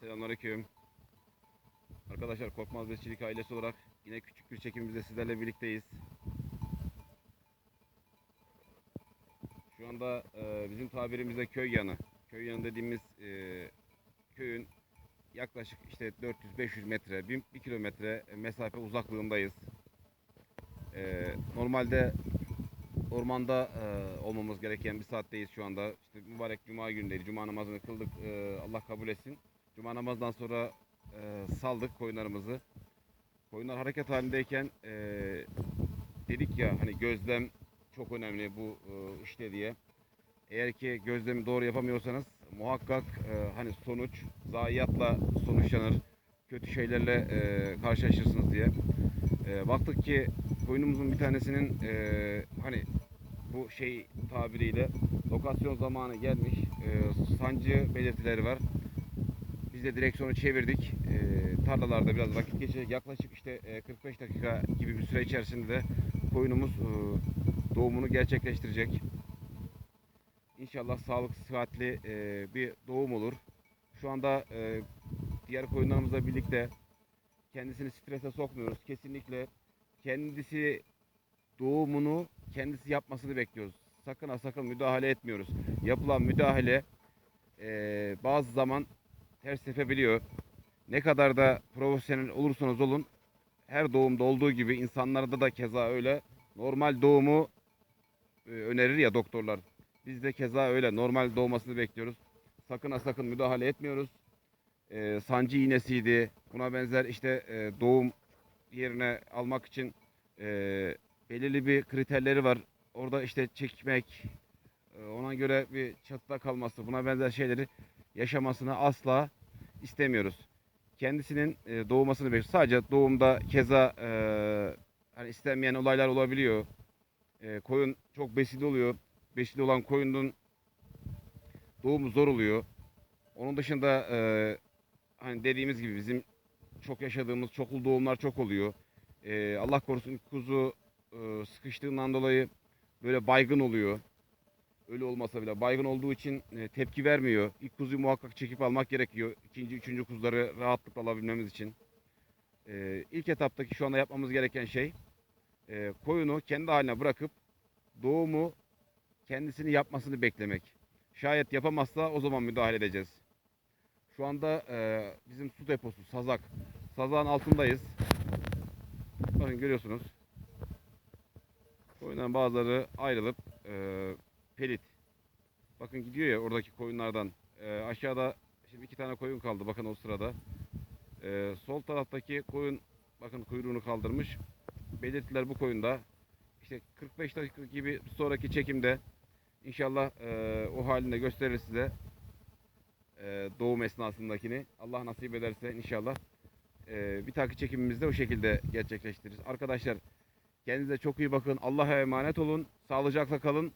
Selamünaleyküm. Arkadaşlar Korkmaz Besçilik ailesi olarak yine küçük bir çekimimizde sizlerle birlikteyiz. Şu anda e, bizim tabirimizde köy yanı. Köy yanı dediğimiz e, köyün yaklaşık işte 400-500 metre, 1, kilometre mesafe uzaklığındayız. E, normalde ormanda e, olmamız gereken bir saatteyiz şu anda. İşte mübarek cuma günleri, cuma namazını kıldık. E, Allah kabul etsin. Cuma namazdan sonra e, saldık koyunlarımızı. Koyunlar hareket halindeyken e, dedik ya hani gözlem çok önemli bu e, işte diye. Eğer ki gözlemi doğru yapamıyorsanız muhakkak e, hani sonuç zayiatla sonuçlanır. Kötü şeylerle e, karşılaşırsınız diye. E, baktık ki koyunumuzun bir tanesinin e, hani bu şey tabiriyle lokasyon zamanı gelmiş. E, sancı belirtileri var. Biz de direksiyonu çevirdik. E, tarlalarda biraz vakit geçecek. Yaklaşık işte e, 45 dakika gibi bir süre içerisinde de koyunumuz e, doğumunu gerçekleştirecek. İnşallah sağlıklı, sıhhatli e, bir doğum olur. Şu anda e, diğer koyunlarımızla birlikte kendisini strese sokmuyoruz. Kesinlikle kendisi doğumunu kendisi yapmasını bekliyoruz. Sakın ha sakın müdahale etmiyoruz. Yapılan müdahale e, bazı zaman ters tepebiliyor. Ne kadar da profesyonel olursanız olun her doğumda olduğu gibi insanlarda da keza öyle normal doğumu e, önerir ya doktorlar. Biz de keza öyle normal doğmasını bekliyoruz. Sakın ha sakın müdahale etmiyoruz. E, sancı iğnesiydi. Buna benzer işte e, doğum yerine almak için e, belirli bir kriterleri var. Orada işte çekmek, e, ona göre bir çatıda kalması, buna benzer şeyleri yaşamasını asla istemiyoruz. Kendisinin e, doğmasını bekliyoruz. Sadece doğumda keza e, hani istenmeyen olaylar olabiliyor. E, koyun çok besili oluyor. Besili olan koyunun doğumu zor oluyor. Onun dışında e, hani dediğimiz gibi bizim çok yaşadığımız çoklu doğumlar çok oluyor. E, Allah korusun kuzu e, sıkıştığından dolayı böyle baygın oluyor. Öyle olmasa bile baygın olduğu için e, tepki vermiyor. İlk kuzuyu muhakkak çekip almak gerekiyor. İkinci, üçüncü kuzuları rahatlıkla alabilmemiz için. E, ilk etaptaki şu anda yapmamız gereken şey e, koyunu kendi haline bırakıp doğumu kendisini yapmasını beklemek. Şayet yapamazsa o zaman müdahale edeceğiz. Şu anda e, bizim su deposu Sazak. Sazak'ın altındayız. Bakın görüyorsunuz. Koyunların bazıları ayrılıp e, pelit. Bakın gidiyor ya oradaki koyunlardan. E, aşağıda şimdi iki tane koyun kaldı bakın o sırada. E, sol taraftaki koyun bakın kuyruğunu kaldırmış. Belirtiler bu koyunda. İşte 45 dakika gibi sonraki çekimde inşallah e, o halinde gösterir size e, doğum esnasındakini. Allah nasip ederse inşallah e, bir takip çekimimizde o şekilde gerçekleştiririz. Arkadaşlar kendinize çok iyi bakın. Allah'a emanet olun. Sağlıcakla kalın.